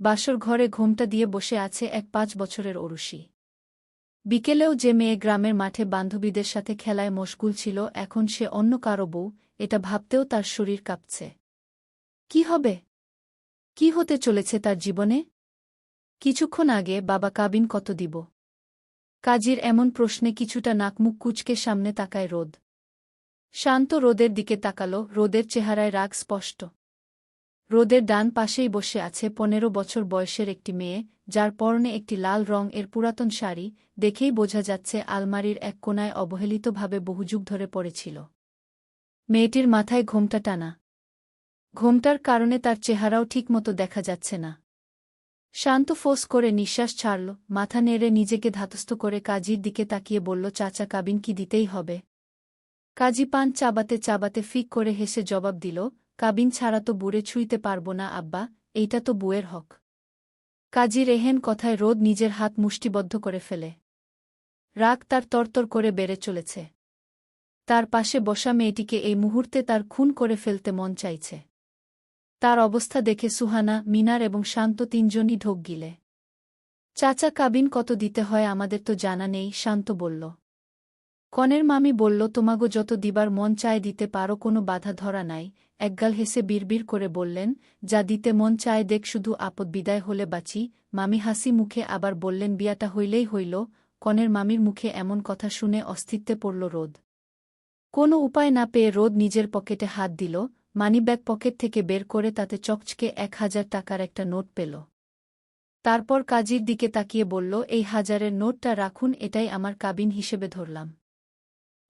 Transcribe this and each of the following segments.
বাসর ঘরে ঘোমটা দিয়ে বসে আছে এক পাঁচ বছরের অরুষী বিকেলেও যে মেয়ে গ্রামের মাঠে বান্ধবীদের সাথে খেলায় মশগুল ছিল, এখন সে অন্য কারও বউ, এটা ভাবতেও তার শরীর কাঁপছে। কি হবে? কি হতে চলেছে তার জীবনে? কিছুক্ষণ আগে বাবা কাবিন কত দিব? কাজীর এমন প্রশ্নে কিছুটা নাকমুখ কুচকে সামনে তাকায় রোদ। শান্ত রোদের দিকে তাকালো, রোদের চেহারায় রাগ স্পষ্ট। রোদের ডান পাশেই বসে আছে পনেরো বছর বয়সের একটি মেয়ে, যার পরনে একটি লাল রং এর পুরাতন শাড়ি, দেখেই বোঝা যাচ্ছে আলমারির এক কোনায় অবহেলিতভাবে বহুযুগ ধরে পড়েছিল। মেয়েটির মাথায় ঘোমটা টানা। ঘোমটার কারণে তার চেহারাও ঠিকমতো দেখা যাচ্ছে না। শান্ত ফোস করে নিঃশ্বাস ছাড়ল, মাথা নেড়ে নিজেকে ধাতস্থ করে কাজীর দিকে তাকিয়ে বলল, চাচা কাবিন, কি দিতেই হবে? কাজী পান চাবাতে চাবাতে ফিক করে হেসে জবাব দিল কাবিন ছাড়া তো বুড়ে ছুঁইতে পারব না, আব্বা, এইটা তো বুয়ের হক। কাজী রেহেন কথায় রোদ নিজের হাত মুষ্টিবদ্ধ করে ফেলে। রাগ তার তরতর করে বেড়ে চলেছে। তার পাশে বসা মেয়েটিকে এই মুহূর্তে তার খুন করে ফেলতে মন চাইছে। তার অবস্থা দেখে সুহানা, মিনার এবং শান্ত তিনজনই ঢোক গিলে। চাচা কাবিন কত দিতে হয় আমাদের তো জানা নেই, শান্ত বলল। কনের মামি বলল, তোমাগো যত দিবার মন চায় দিতে পারো, কোনো বাধা ধরা নাই। একগাল হেসে বিড়বিড় করে বললেন, যা দিতে মন চায় দেখ শুধু আপদ বিদায় হলে বাঁচি। মামি হাসি মুখে আবার বললেন, বিয়াটা হইলেই হইল। কনের মামির মুখে এমন কথা শুনে অস্তিত্বে পড়ল রোদ। কোনো উপায় না পেয়ে রোদ নিজের পকেটে হাত দিল মানিব্যাগ পকেট থেকে বের করে তাতে চকচকে এক হাজার টাকার একটা নোট পেল। তারপর কাজীর দিকে তাকিয়ে বলল, এই হাজারের নোটটা রাখুন, এটাই আমার কাবিন হিসেবে ধরলাম।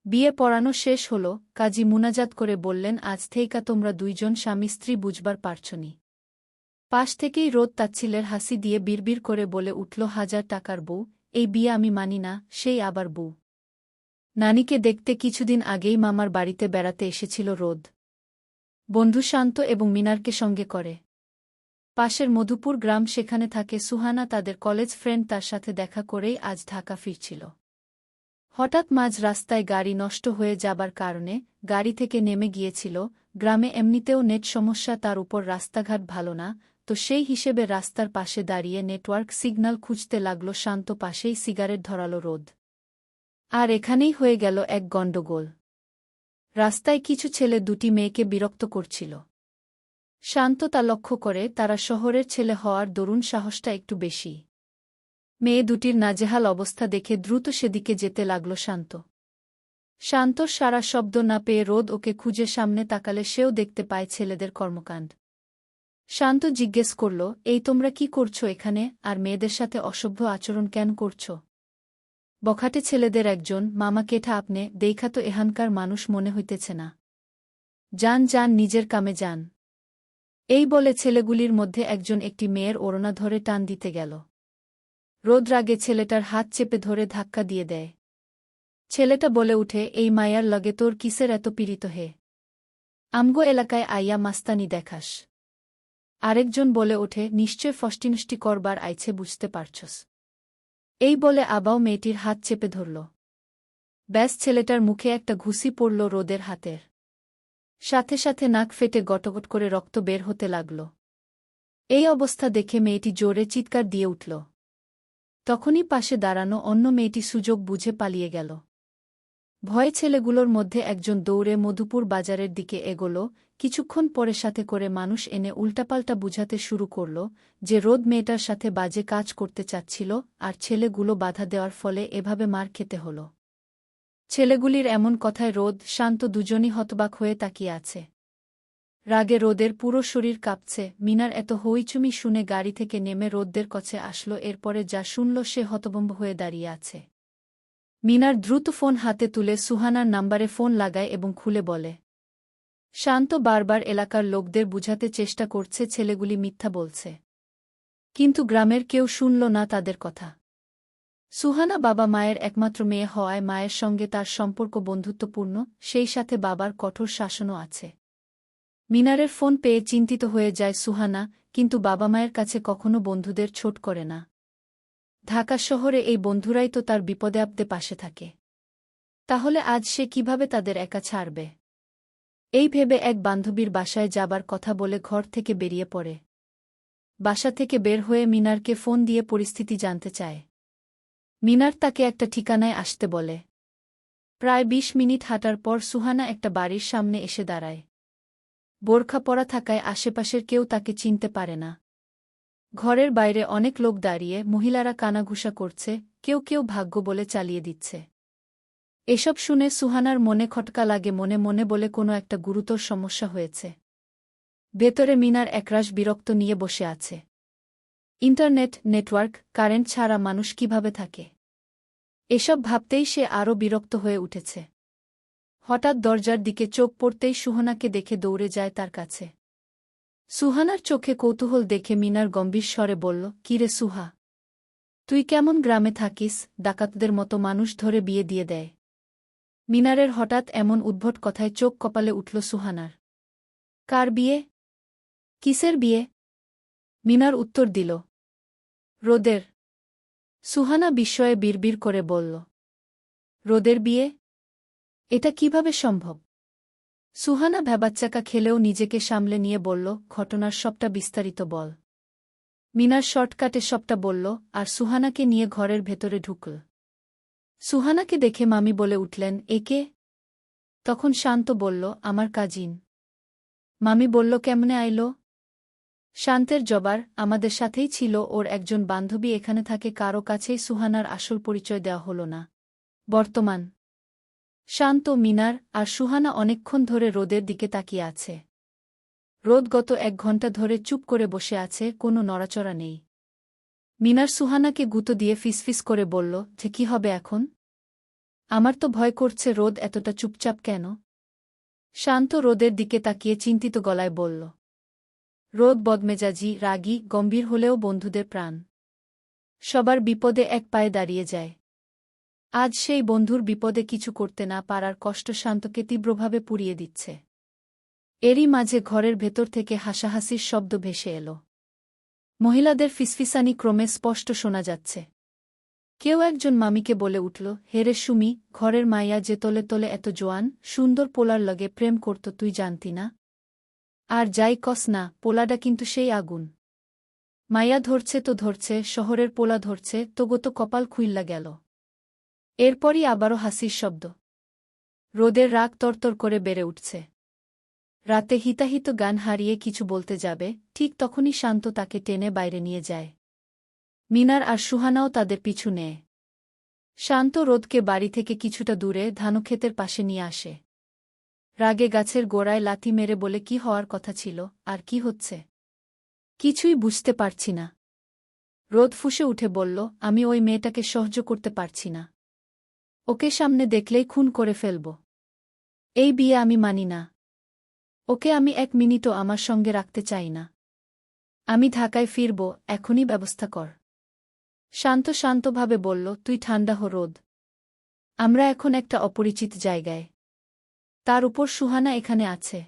বিয়ে পড়ানো শেষ হল, কাজী মুনাজাত করে বললেন, আজ থেইকা তোমরা দুইজন স্বামী স্ত্রী বুঝবার পারছনি। পাশ থেকেই রোদ তাচ্ছিলের হাসি দিয়ে বিড়বিড় করে বলে উঠল, হাজার টাকার বউ, এই বিয়ে আমি মানি না, সেই আবার বউ। নানিকে দেখতে কিছুদিন আগেই মামার বাড়িতে বেড়াতে এসেছিল রোদ। বন্ধু শান্ত এবং মিনারকে সঙ্গে করে। পাশের মধুপুর গ্রাম সেখানে থাকে সুহানা, তাদের কলেজ ফ্রেন্ড তার সাথে দেখা করেই আজ ঢাকা ফিরছিল। হঠাৎ মাঝ রাস্তায় গাড়ি নষ্ট হয়ে যাবার কারণে গাড়ি থেকে নেমে গিয়েছিল, গ্রামে এমনিতেও নেট সমস্যা, তার উপর রাস্তাঘাট ভালো না, তো সেই হিসেবে রাস্তার পাশে দাঁড়িয়ে নেটওয়ার্ক সিগন্যাল খুঁজতে লাগল শান্ত পাশেই সিগারেট ধরালো রোদ। আর এখানেই হয়ে গেল এক গণ্ডগোল। রাস্তায় কিছু ছেলে দুটি মেয়েকে বিরক্ত করছিল। শান্ত তা লক্ষ্য করে তারা শহরের ছেলে হওয়ার দরুণ সাহসটা একটু বেশি। মেয়ে দুটির নাজেহাল অবস্থা দেখে দ্রুত সেদিকে যেতে লাগল শান্ত। শান্তর সারা শব্দ না পেয়ে রোদ ওকে খুঁজে সামনে তাকালে সেও দেখতে পায় ছেলেদের কর্মকাণ্ড। শান্ত জিজ্ঞেস করল, এই তোমরা কি করছ এখানে? আর মেয়েদের সাথে অসভ্য আচরণ কেন করছ? বখাটে ছেলেদের একজন, মামা কেঠা আপনে, দেইখা তো এহানকার মানুষ মনে হইতেছে না। যান যান, নিজের কামে যান। এই বলে ছেলেগুলির মধ্যে একজন একটি মেয়ের ওড়না ধরে টান দিতে গেল। রোদ রাগে ছেলেটার হাত চেপে ধরে ধাক্কা দিয়ে দেয়। ছেলেটা বলে উঠে, এই মায়ার লগে তোর কিসের এত পীড়িত হে? আমগো এলাকায় আইয়া মাস্তানি দেখাস। আরেকজন বলে ওঠে নিশ্চয় ফষ্টিনষ্টি করবার আইছে, বুঝতে পারছস। এই বলে আবাও মেয়েটির হাত চেপে ধরল। ব্যাস ছেলেটার মুখে একটা ঘুষি পড়ল রোদের হাতের। সাথে সাথে নাক ফেটে গটগট করে রক্ত বের হতে লাগল। এই অবস্থা দেখে মেয়েটি জোরে চিৎকার দিয়ে উঠল। তখনই পাশে দাঁড়ানো অন্য মেয়েটি সুযোগ বুঝে পালিয়ে গেল। ভয়ে ছেলেগুলোর মধ্যে একজন দৌড়ে মধুপুর বাজারের দিকে এগোল, কিছুক্ষণ পরে সাথে করে মানুষ এনে উল্টাপাল্টা বুঝাতে শুরু করল যে রোদ মেয়েটার সাথে বাজে কাজ করতে চাচ্ছিল আর ছেলেগুলো বাধা দেওয়ার ফলে এভাবে মার খেতে হল। ছেলেগুলির এমন কথায় রোদ, শান্ত দুজনই হতবাক হয়ে তাকিয়ে আছে। রাগে রোদের পুরো শরীর কাঁপছে। মিনার এত হইচুমি শুনে গাড়ি থেকে নেমে রোদদের কছে আসলো, এরপরে যা শুনল সে হতবম্ব হয়ে দাঁড়িয়ে আছে। মিনার দ্রুত ফোন হাতে তুলে সুহানার নাম্বারে ফোন লাগায় এবং খুলে বলে, শান্ত বারবার এলাকার লোকদের বুঝাতে চেষ্টা করছে, ছেলেগুলি মিথ্যা বলছে। কিন্তু গ্রামের কেউ শুনল না তাদের কথা। সুহানা বাবা মায়ের একমাত্র মেয়ে হওয়ায় মায়ের সঙ্গে তার সম্পর্ক বন্ধুত্বপূর্ণ, সেই সাথে বাবার কঠোর শাসনও আছে। মিনারের ফোন পেয়ে চিন্তিত হয়ে যায় সুহানা, কিন্তু বাবা মায়ের কাছে কখনো বন্ধুদের ছোট করে না। ঢাকা শহরে এই বন্ধুরাই তো তার বিপদে আপদে পাশে থাকে। তাহলে আজ সে কীভাবে তাদের একা ছাড়বে? এই ভেবে এক বান্ধবীর বাসায় যাবার কথা বলে ঘর থেকে বেরিয়ে পড়ে। বাসা থেকে বের হয়ে মিনারকে ফোন দিয়ে পরিস্থিতি জানতে চায়। মিনার তাকে একটা ঠিকানায় আসতে বলে। প্রায় ২০ মিনিট হাঁটার পর সুহানা একটা বাড়ির সামনে এসে দাঁড়ায়। বোরখা পরা থাকায় আশেপাশের কেউ তাকে চিনতে পারে না। ঘরের বাইরে অনেক লোক দাঁড়িয়ে মহিলারা কানাঘুষা করছে, কেউ কেউ ভাগ্য বলে চালিয়ে দিচ্ছে। এসব শুনে সুহানার মনে খটকা লাগে, মনে মনে বলে কোনো একটা গুরুতর সমস্যা হয়েছে। ভেতরে মিনার একরাশ বিরক্ত নিয়ে বসে আছে। ইন্টারনেট, নেটওয়ার্ক, কারেন্ট ছাড়া মানুষ কীভাবে থাকে? এসব ভাবতেই সে আরও বিরক্ত হয়ে উঠেছে। হঠাৎ দরজার দিকে চোখ পড়তেই সুহানাকে দেখে দৌড়ে যায় তার কাছে। সুহানার চোখে কৌতূহল দেখে মিনার গম্ভীর স্বরে বলল, কিরে সুহা, তুই কেমন গ্রামে থাকিস? ডাকাতদের মতো মানুষ ধরে বিয়ে দিয়ে দেয় মিনারের হঠাৎ এমন উদ্ভট কথায় চোখ কপালে উঠল সুহানার। কার বিয়ে? কিসের বিয়ে মিনার উত্তর দিল, রোদের সুহানা বিস্ময়ে বিড়বিড় করে বলল, রোদের বিয়ে? এটা কীভাবে সম্ভব? সুহানা ভ্যাবাচ্চাকা খেলেও নিজেকে সামলে নিয়ে বলল, ঘটনার সবটা বিস্তারিত বল। মিনার শর্টকাটে সবটা বলল, আর সুহানাকে নিয়ে ঘরের ভেতরে ঢুকল। সুহানাকে দেখে মামি বলে উঠলেন একে তখন শান্ত বলল, আমার কাজিন। মামি বলল, কেমনে আইল? শান্তের জবার আমাদের সাথেই ছিল, ওর একজন বান্ধবী এখানে থাকে, কারও কাছেই সুহানার আসল পরিচয় দেওয়া হল না। বর্তমান শান্ত মিনার আর সুহানা অনেকক্ষণ ধরে রোদের দিকে তাকিয়ে আছে। রোদ গত এক ঘণ্টা ধরে চুপ করে বসে আছে, কোনো নড়াচড়া নেই। মিনার সুহানাকে গুঁতো দিয়ে ফিসফিস করে বলল, যে কি হবে এখন? আমার তো ভয় করছে রোদ এতটা চুপচাপ কেন? শান্ত রোদের দিকে তাকিয়ে চিন্তিত গলায় বলল, রোদ, বদমেজাজি, রাগী, গম্ভীর হলেও বন্ধুদের প্রাণ। সবার বিপদে এক পায়ে দাঁড়িয়ে যায়। আজ সেই বন্ধুর বিপদে কিছু করতে না পারার কষ্ট শান্তকে তীব্রভাবে পুড়িয়ে দিচ্ছে। এরই মাঝে ঘরের ভেতর থেকে হাসাহাসির শব্দ ভেসে এল। মহিলাদের ফিসফিসানি ক্রমে স্পষ্ট শোনা যাচ্ছে। কেউ একজন মামিকে বলে উঠল হেরে সুমি, ঘরের মাইয়া যে তলে তলে এত জোয়ান, সুন্দর পোলার লগে প্রেম করত তুই জানতি না? আর যাই কস না পোলাডা কিন্তু সেই আগুন। মাইয়া ধরছে তো ধরছে, শহরের পোলা ধরছে তো কপাল খুইল্লা গেল। এরপরই আবারও হাসির শব্দ। রোদের রাগ তরতর করে বেড়ে উঠছে। রাতে হিতাহিত গান হারিয়ে কিছু বলতে যাবে, ঠিক তখনই শান্ত তাকে টেনে বাইরে নিয়ে যায়। মিনার আর সুহানাও তাদের পিছু নেয়। শান্ত রোদকে বাড়ি থেকে কিছুটা দূরে ধানক্ষেতের পাশে নিয়ে আসে। রাগে গাছের গোড়ায় লাথি মেরে বলে কি হওয়ার কথা ছিল, আর কি হচ্ছে? কিছুই বুঝতে পারছি না। রোদ ফুসে উঠে বলল, আমি ওই মেয়েটাকে সহ্য করতে পারছি না। ওকে সামনে দেখলেই খুন করে ফেলব। এই বিয়ে আমি মানি না। ওকে আমি এক মিনিটও আমার সঙ্গে রাখতে চাই না। আমি ঢাকায় ফিরব, এখনই ব্যবস্থা কর। শান্ত শান্তভাবে বলল, তুই ঠান্ডা হো রোদ। আমরা এখন একটা অপরিচিত জায়গায়। তার উপর সুহানা এখানে আছে।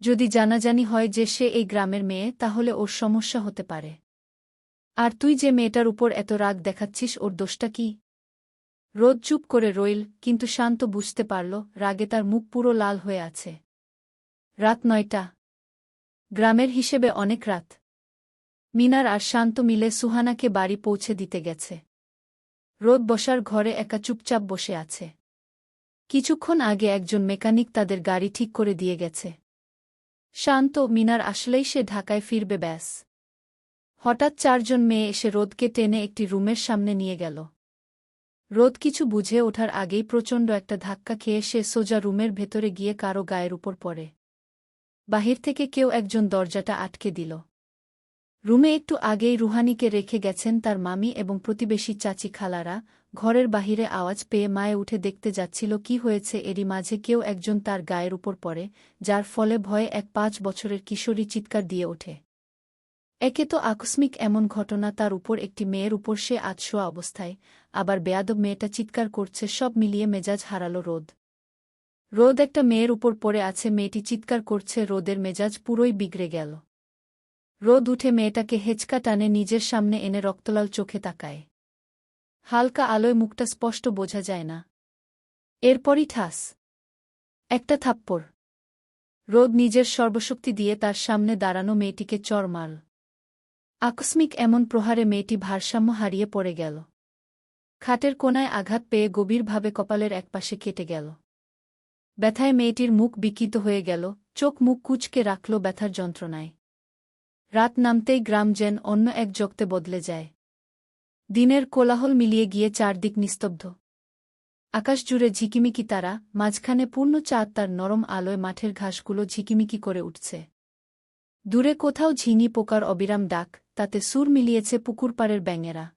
যদি জানাজানি হয় যে সে এই গ্রামের মেয়ে, তাহলে ওর সমস্যা হতে পারে। আর তুই যে মেয়েটার উপর এত রাগ দেখাচ্ছিস, ওর দোষটা কি? রোদ চুপ করে রইল, কিন্তু শান্ত বুঝতে পারল, রাগে তার মুখ পুরো লাল হয়ে আছে। রাত নয়টা। গ্রামের হিসেবে অনেক রাত। মিনার আর শান্ত মিলে সুহানাকে বাড়ি পৌঁছে দিতে গেছে। রোদ বসার ঘরে একা চুপচাপ বসে আছে। কিছুক্ষণ আগে একজন মেকানিক তাদের গাড়ি ঠিক করে দিয়ে গেছে। শান্ত মিনার আসলেই সে ঢাকায় ফিরবে, ব্যাস। হঠাৎ চারজন মেয়ে এসে রোদকে টেনে একটি রুমের সামনে নিয়ে গেল। রোদ কিছু বুঝে ওঠার আগেই প্রচণ্ড একটা ধাক্কা খেয়ে সে সোজা রুমের ভেতরে গিয়ে কারও গায়ের উপর পড়ে। বাহির থেকে কেউ একজন দরজাটা আটকে দিল। রুমে একটু আগেই রুহানিকে রেখে গেছেন তার মামি এবং প্রতিবেশী চাচি খালারা। ঘরের বাহিরে আওয়াজ পেয়ে মায়ে উঠে দেখতে যাচ্ছিল, কি হয়েছে? এরই মাঝে কেউ একজন তার গায়ের উপর পড়ে, যার ফলে ভয়ে এক পাঁচ বছরের কিশোরী চিৎকার দিয়ে ওঠে। একে তো আকস্মিক এমন ঘটনা তার উপর একটি মেয়ের উপর সে আতশোয়া অবস্থায়, আবার বেয়াদব মেয়েটা চিৎকার করছে, সব মিলিয়ে মেজাজ হারালো রোদ। রোদ একটা মেয়ের উপর পড়ে আছে, মেয়েটি চিৎকার করছে, রোদের মেজাজ পুরোই বিগড়ে গেল। রোদ উঠে মেয়েটাকে হেঁচকা টানে, নিজের সামনে এনে রক্তলাল চোখে তাকায়। হালকা আলোয় মুখটা স্পষ্ট বোঝা যায় না। এরপরই ঠাস। একটা থাপ্পড়। রোদ নিজের সর্বশক্তি দিয়ে তার সামনে দাঁড়ানো মেয়েটিকে চর মারল আকস্মিক এমন প্রহারে মেয়েটি ভারসাম্য হারিয়ে পড়ে গেল। খাটের কোনায় আঘাত পেয়ে গভীরভাবে কপালের একপাশে কেটে গেল। ব্যথায় মেয়েটির মুখ বিকৃত হয়ে গেল, চোখ মুখ কুচকে রাখল ব্যথার যন্ত্রণায়। রাত নামতেই গ্রাম যেন অন্য এক জগতে বদলে যায়। দিনের কোলাহল মিলিয়ে গিয়ে চারদিক নিস্তব্ধ। আকাশ জুড়ে ঝিকিমিকি তারা, মাঝখানে পূর্ণ চাঁদ তার নরম আলোয় মাঠের ঘাসগুলো ঝিকিমিকি করে উঠছে। দূরে কোথাও ঝিঙি পোকার অবিরাম ডাক, তাতে সুর মিলিয়েছে পুকুরপাড়ের ব্যাঙেরা।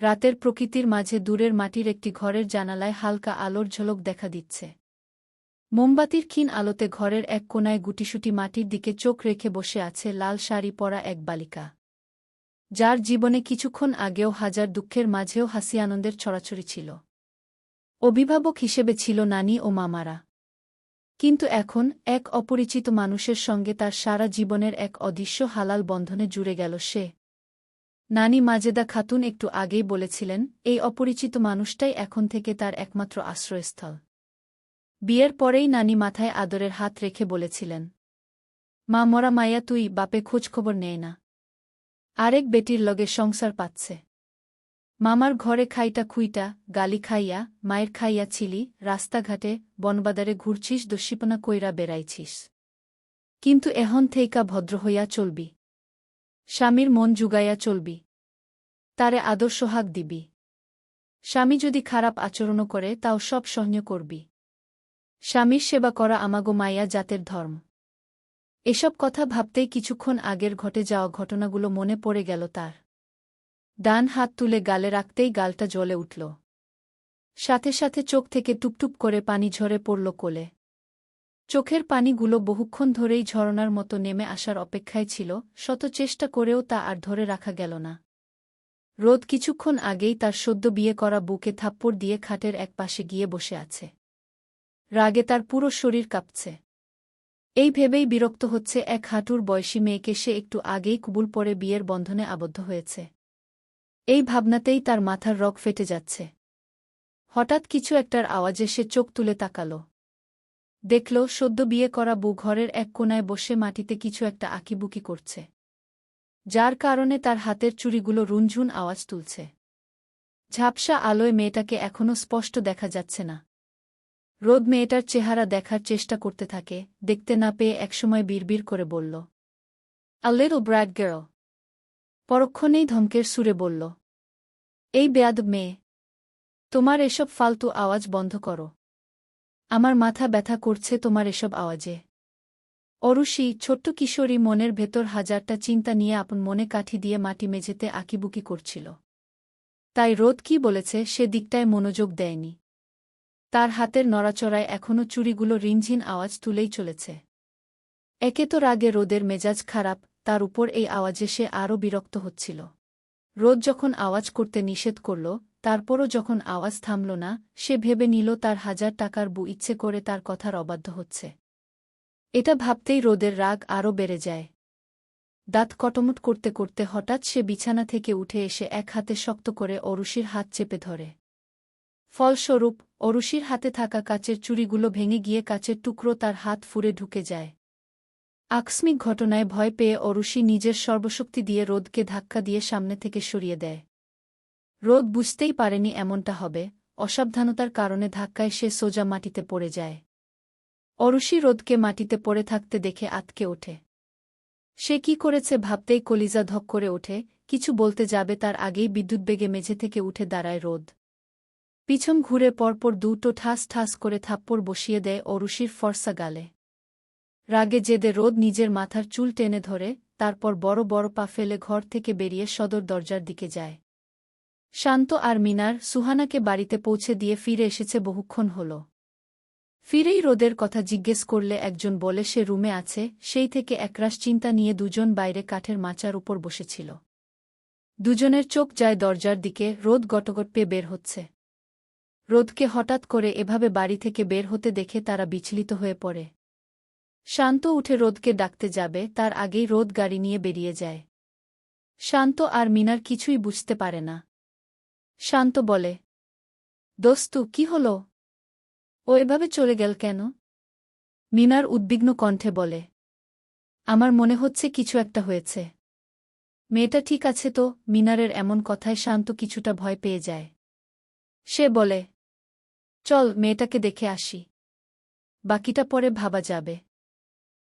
রাতের প্রকৃতির মাঝে দূরের মাটির একটি ঘরের জানালায় হালকা আলোর ঝলক দেখা দিচ্ছে। মোমবাতির ক্ষীণ আলোতে ঘরের এক কোনায় গুটিসুটি মাটির দিকে চোখ রেখে বসে আছে লাল শাড়ি পরা এক বালিকা। যার জীবনে কিছুক্ষণ আগেও হাজার দুঃখের মাঝেও হাসি আনন্দের ছড়াছড়ি ছিল। অভিভাবক হিসেবে ছিল নানি ও মামারা। কিন্তু এখন এক অপরিচিত মানুষের সঙ্গে তার সারা জীবনের এক অদৃশ্য হালাল বন্ধনে জুড়ে গেল সে। নানি মাজেদা খাতুন একটু আগেই বলেছিলেন, এই অপরিচিত মানুষটাই এখন থেকে তার একমাত্র আশ্রয়স্থল। বিয়ের পরেই নানি মাথায় আদরের হাত রেখে বলেছিলেন, মা মরা মাইয়া তুই বাপে খোঁজখবর নেয় না। আরেক বেটির লগে সংসার পাচ্ছে। মামার ঘরে খাইটা খুইটা, গালি খাইয়া, মায়ের খাইয়া ছিলি, রাস্তাঘাটে, বনবাদারে ঘুরছিস, দস্যিপনা কইরা বেড়াইছিস। কিন্তু এহন থেইকা ভদ্র হইয়া চলবি। স্বামীর মন জুগাইয়া চলবি। তারে আদর সোহাগ দিবি। স্বামী যদি খারাপ আচরণও করে, তাও সব সহ্য করবি। স্বামীর সেবা করা আমাগো মাইয়া জাতের ধর্ম। এসব কথা ভাবতেই কিছুক্ষণ আগের ঘটে যাওয়া ঘটনাগুলো মনে পড়ে গেল তার। ডান হাত তুলে গালে রাখতেই গালটা জ্বলে উঠল। সাথে সাথে চোখ থেকে টুপটুপ করে পানি ঝরে পড়ল কোলে। চোখের পানিগুলো বহুক্ষণ ধরেই ঝরনার মতো নেমে আসার অপেক্ষায় ছিল, শত চেষ্টা করেও তা আর ধরে রাখা গেল না। রোদ কিছুক্ষণ আগেই তার সদ্য বিয়ে করা বুকে থাপ্পড় দিয়ে খাটের এক পাশে গিয়ে বসে আছে। রাগে তার পুরো শরীর কাঁপছে। এই ভেবেই বিরক্ত হচ্ছে এক হাঁটুর বয়সী মেয়েকে সে একটু আগেই কুবুল পরে বিয়ের বন্ধনে আবদ্ধ হয়েছে। এই ভাবনাতেই তার মাথার রক ফেটে যাচ্ছে। হঠাৎ কিছু একটার আওয়াজে সে চোখ তুলে তাকাল। দেখল, সদ্য বিয়ে করা বউ ঘরের এক কোনায় বসে মাটিতে কিছু একটা আঁকিবুকি করছে। যার কারণে তার হাতের চুড়িগুলো রুনঝুন আওয়াজ তুলছে। ঝাপসা আলোয় মেয়েটাকে এখনও স্পষ্ট দেখা যাচ্ছে না। রোদ মেয়েটার চেহারা দেখার চেষ্টা করতে থাকে, দেখতে না পেয়ে একসময় বিড়বিড় করে বলল আ লিটল ব্র্যাড গার্ল পরক্ষণেই ধমকের সুরে বলল, এই বেয়াদ মেয়ে, তোমার এসব ফালতু আওয়াজ বন্ধ করো। আমার মাথা ব্যথা করছে তোমার এসব আওয়াজে। অরুষি, ছোট্ট কিশোরী মনের ভেতর হাজারটা চিন্তা নিয়ে আপন মনে কাঠি দিয়ে মাটি মেঝেতে আঁকিবুকি করছিল। তাই রোদ কি বলেছে সে দিকটায় মনোযোগ দেয়নি। তার হাতের নড়াচড়ায় এখনও চুরিগুলো রিনঝিন আওয়াজ তুলেই চলেছে। একে তো রাগে রোদের মেজাজ খারাপ তার উপর এই আওয়াজে সে আরও বিরক্ত হচ্ছিল। রোদ যখন আওয়াজ করতে নিষেধ করল, তারপরও যখন আওয়াজ থামল না, সে ভেবে নিল তার হাজার টাকার বু ইচ্ছে করে তার কথার অবাধ্য হচ্ছে। এটা ভাবতেই রোদের রাগ আরও বেড়ে যায়। দাঁত কটমট করতে করতে হঠাৎ সে বিছানা থেকে উঠে এসে এক হাতে শক্ত করে অরুষির হাত চেপে ধরে। ফলস্বরূপ, অরুষির হাতে থাকা কাচের চুড়িগুলো ভেঙে গিয়ে কাচের টুকরো তার হাত ফুরে ঢুকে যায়। আকস্মিক ঘটনায় ভয় পেয়ে অরুষি নিজের সর্বশক্তি দিয়ে রোদকে ধাক্কা দিয়ে সামনে থেকে সরিয়ে দেয়। রোদ বুঝতেই পারেনি এমনটা হবে, অসাবধানতার কারণে ধাক্কায় সে সোজা মাটিতে পড়ে যায়। অরুষি রোদকে মাটিতে পড়ে থাকতে দেখে আতকে ওঠে। সে কি করেছে ভাবতেই কলিজা ধক করে ওঠে, কিছু বলতে যাবে তার আগেই বিদ্যুৎ বেগে মেঝে থেকে উঠে দাঁড়ায় রোদ। পিছন ঘুরে পরপর দুটো ঠাস ঠাস করে থাপ্পড় বসিয়ে দেয় অরুষির ফর্সা গালে। রাগে জেদে রোদ নিজের মাথার চুল টেনে ধরে, তারপর বড় বড় পা ফেলে ঘর থেকে বেরিয়ে সদর দরজার দিকে যায়। শান্ত আর মিনার সুহানাকে বাড়িতে পৌঁছে দিয়ে ফিরে এসেছে বহুক্ষণ হল। ফিরেই রোদের কথা জিজ্ঞেস করলে একজন বলে, সে রুমে আছে, সেই থেকে একরাশ চিন্তা নিয়ে দুজন বাইরে কাঠের মাচার উপর বসেছিল। দুজনের চোখ যায় দরজার দিকে, রোদ গটগট পেয়ে বের হচ্ছে। রোদকে হঠাৎ করে এভাবে বাড়ি থেকে বের হতে দেখে তারা বিচলিত হয়ে পড়ে। শান্ত উঠে রোদকে ডাকতে যাবে, তার আগেই রোদ গাড়ি নিয়ে বেরিয়ে যায়। শান্ত আর মিনার কিছুই বুঝতে পারে না। শান্ত বলে, দোস্তু, কি হল? ও এভাবে চলে গেল কেন? মিনার উদ্বিগ্ন কণ্ঠে বলে, আমার মনে হচ্ছে কিছু একটা হয়েছে। মেয়েটা ঠিক আছে তো? মিনারের এমন কথায় শান্ত কিছুটা ভয় পেয়ে যায়। সে বলে, চল, মেয়েটাকে দেখে আসি। বাকিটা পরে ভাবা যাবে।